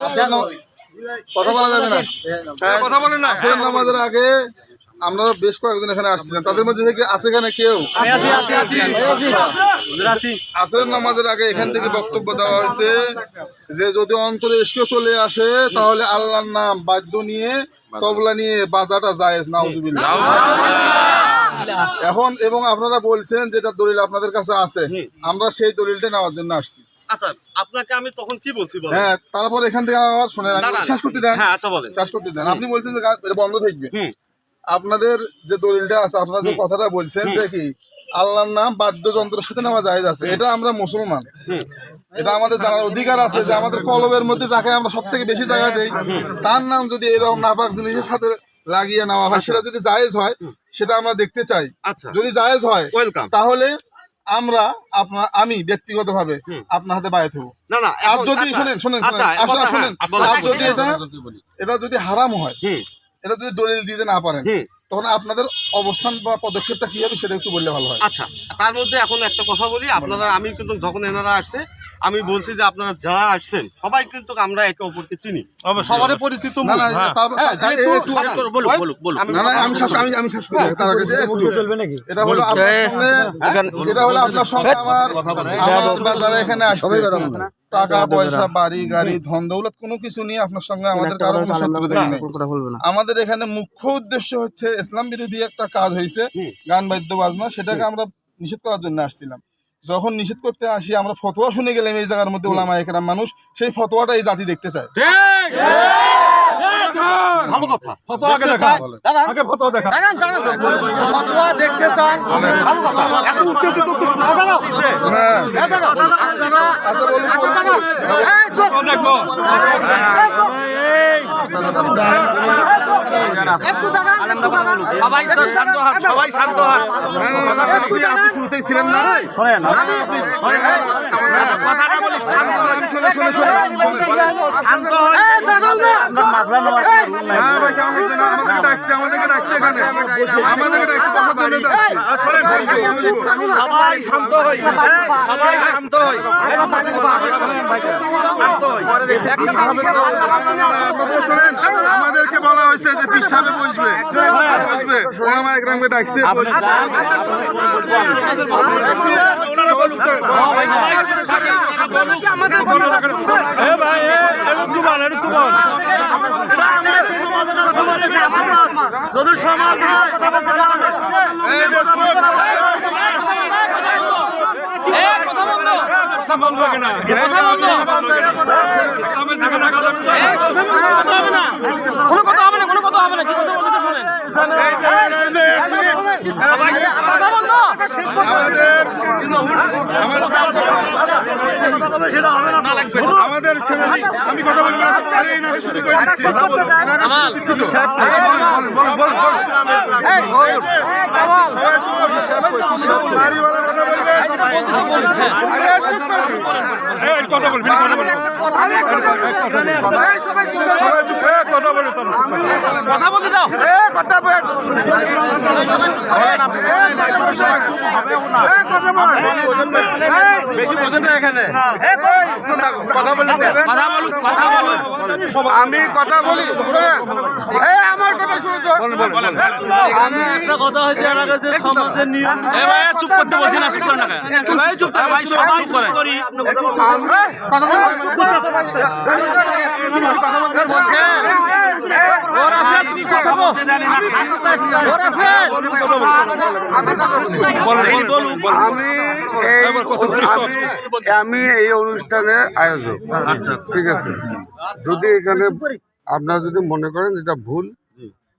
নাম- কথা বলা যাবে না। কথা বলেন না। আসরের নামাজের আগে আমরা বেশ কয়েকজন এখানে আসছিলাম। তাদের মধ্যে থেকে আছে এখানে কেউ? আসরের নামাজের আগে এখান থেকে বক্তব্য দেওয়া হয়েছে যে যদি অন্তরে এসকে চলে আসে তাহলে আল্লাহর নাম বাদ্য নিয়ে তবলা নিয়ে বাজাটা জায়েজ নাউজুবিল্লাহ। এখন এবং আপনারা বলছেন যেটা দলিল আপনাদের কাছে আছে আমরা সেই দলিলটা নেওয়ার জন্য আসছি। আচ্ছা আপনাকে আমি তখন কি বলছি হ্যাঁ তারপর এখান থেকে আবার শুনে শেষ করতে দেন। হ্যাঁ আচ্ছা বলেন। শেষ করতে দেন। আপনি বলছেন যে এটা বন্ধ থাকবে। আপনাদের যে দলিলটা আছে আপনারা যে কথাটা বলছেন যে কি আল্লাহর নাম বাদ্যযন্ত্রের সাথে নেওয়া জায়েজ আছে। এটা আমরা মুসলমান। এটা আমাদের জানার অধিকার আছে যে আমাদের কলবের মধ্যে যাকে আমরা সব থেকে বেশি জায়গা দেই তার নাম যদি এরকম নাপাক জিনিসের সাথে লাগিয়ে নেওয়া হয় সেটা যদি জায়েজ হয় সেটা আমরা দেখতে চাই। আচ্ছা। যদি জায়েজ হয় তাহলে আমরা আপনার আমি ব্যক্তিগতভাবে আপনার হাতে বাইরে থাকব না না আর যদি আচ্ছা, শুনেন শুনেন আচ্ছা শুনেন। হ্যাঁ। আর যদি এটা এটা যদি হারাম হয় এটা যদি দলিল দিতে না পারেন। তখন আপনাদের অবস্থান বা পদক্ষেপটা কি হবে সেটা একটু বললে ভালো হয়। আচ্ছা তার মধ্যে এখন একটা কথা বলি আপনারা আমি কিন্তু যখন এনারা আসছে আমি বলছি যে আপনারা যারা আসছেন সবাই কিন্তু আমরা একে অপরকে চিনি। সবারই পরিচিত হ্যাঁ। হ্যাঁ, যে এটা হলো আপনার সঙ্গে এটা হলো আপনার সঙ্গে আমার আমার যারা এখানে আসছে টাকা পয়সা বাড়ি গাড়ি ধন দৌলত কোনো কিছু নিয়ে আপনার সঙ্গে আমাদের কারও কোনো শত্রুতা নেই। আমাদের এখানে মুখ্য উদ্দেশ্য হচ্ছে ইসলাম বিরোধী একটা কাজ হয়েছে গান বাদ্য বাজনা সেটাকে আমরা নিষেধ করার জন্য আসছিলাম। যখন নিষেধ করতে আসি আমরা ফতোয়া শুনে গেলাম এই জায়গার মধ্যে ওলামা একরাম মানুষ সেই ফতোয়াটা এই জাতি দেখতে চায়। ঠিক! ভালো কথা দেখতে চান? দাঁড়ান। দাঁড়ান, দাঁড়ান। ফতোয়া দেখতে চান? ভালো কথা। এত উত্তেজিত তো না দাঁড়াও। হ্যাঁ, দাঁড়াও। আপনারা- আচ্ছা বলুন আচ্ছা। এই, চুপ। দাঁড়ান। সবাই শান্ত হন সবাই শান্ত হন আপনি আপনি শুরুতেই ছিলেন না কথাটা বলি শান্ত হন হ্যাঁ ভাই কেমন আমাদেরকে ডাকছে আমাদেরকে ডাকছে এখানে আমাদেরকে ডাকছে কথা জন্য সবাই শান্ত হই সবাই শান্ত হই কথা শোনেন হয়েছে যে পিসাবে বসবে বসবে ওলামা একরামকে ডাকছে যদি সমাজ হয় এই যে শোন, কোনো কথা হবে না কোনো কথা হবে না কি কথা বলতে শোনেন এই যে, এই যে, এক মিনিট। কথা বন্ধ আমাদের আমি কথা বলি শুধু করে সবাই চুপ। বাড়িওয়ালা কথা বলবেন সবাই চুপ। কথা বলতে দাও। কথা কথা বলুক আমি কথা বলি আমার কথা শুনে তো। আমি একটা কথা হয়েছে এর আগে যে সমাজের নিয়ম চুপ করতে বলছি না চুপ না। ভাই চুপ থাক ভাই সবাই চুপ করি। ওর আছে আপনি কথা বলতে জানেন না ওর আছে বলুন আমি এই অনুষ্ঠানের আয়োজক আচ্ছা ঠিক আছে যদি এখানে আপনারা যদি মনে করেন এটা ভুল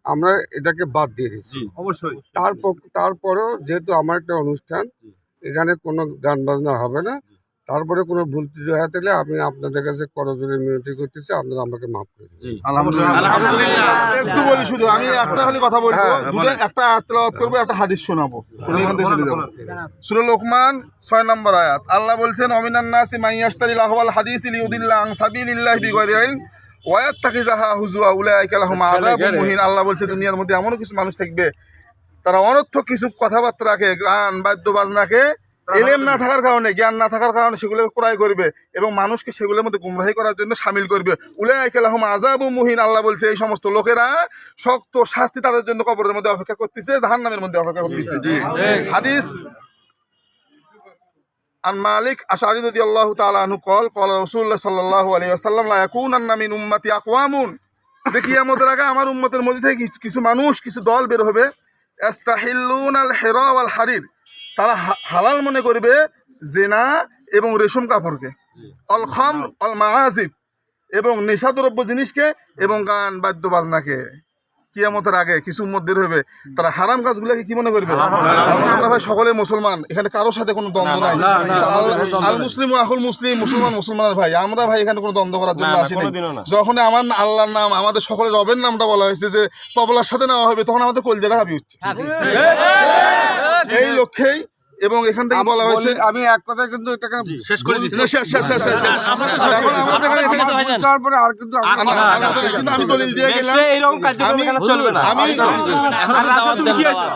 আমরা এটাকে বাদ দিয়ে দিচ্ছি অবশ্যই তারপর তারপরেও যেহেতু আমার একটা অনুষ্ঠান এখানে কোনো গান বাজনা হবে না তারপরে কোনো ভুল ত্রুটি হয়ে থাকলে আমি আপনাদের কাছে করজোরে মিনতি করতেছি আপনারা আমাকে মাফ করে দিন আলহামদুলিল্লাহ। একটু বলি শুধু আমি একটা খালি কথা বলব হ্যাঁ, দুটো একটা আয়াত তেলাওয়াত করব একটা হাদিস শোনাবো। শুনে এখান থেকে চলে যাব। সূরা লোকমান ছয় নম্বর আয়াত। আল্লাহ বলছেন অমিনান নাসি মাইয়াশতারি লাহওয়াল হাদিস লিউদিল্লাহ আন সাবিলিল্লাহ বিগয়রি ইলম ওয়া ইয়াত্তাখিযাহা হুজুয়া উলাইকা লাহুম আযাবুন মুহিন। আল্লাহ বলছে দুনিয়ার মধ্যে এমনও কিছু মানুষ থাকবে তারা অনর্থক কিছু কথাবার্তাকে গান বাদ্য বাজনাকে এলএম না থাকার কারণে জ্ঞান না থাকার কারণে সেগুলো ক্রয় করবে এবং মানুষকে সেগুলোর মধ্যে গুমরাহি করার জন্য সামিল করবে। উলাইকালাহম আজাবু মুহিন আল্লাহ বলছে এই সমস্ত লোকেরা শক্ত শাস্তি তাদের জন্য কবরের মধ্যে অপেক্ষা করতেছে জাহান নামের মধ্যে অপেক্ষা করতেছে। হাদিস। মালিক আশারি রদি আল্লাহ তালা আনু কল কল রসুল্লাহ সাল্লাহ আলী আসাল্লাম লায়াকুন আন্নামিন উম্মাতি আকওয়ামুন। দেখি আমাদের আমার উম্মতের মধ্যে কিছু মানুষ কিছু দল বের হবে। তারা হালাল মনে করবে জেনা এবং রেশম কাপড়কে। অল খম অল মাহাজিব এবং নেশাদ্রব্য জিনিসকে এবং গান বাদ্য বাজনাকে। কিয়ামতের আগে কিছু বের হবে তারা হারাম কাজগুলোকে কি মনে করবে? আমরা- ভাই সকলে মুসলমান এখানে কারোর সাথে কোনো দ্বন্দ্ব নাই। আল- আল মুসলিম আহুল মুসলিম মুসলমান মুসলমানের ভাই আমরা ভাই এখানে কোনো দ্বন্দ্ব করার জন্য আসিনি। যখন আমার আল্লাহর নাম আমাদের সকলের রবের নামটা বলা হয়েছে যে তবলার সাথে নেওয়া হবে তখন আমাদের কলজেরা হাবি হচ্ছে এই লক্ষ্যেই এবং এখান থেকে বলা হয়েছে আমি এক কথা কিন্তু এটাকে শেষ করে দিচ্ছি। শেষ, শেষ, শেষ, শেষ। এখন এখানে- এখানে- পরে আর কিন্তু আমি- কিন্তু দলিল দিয়ে গেলাম। কার্যক্রম এখানে চলবে না। আমি দাওয়াত দেন, দাওয়াত।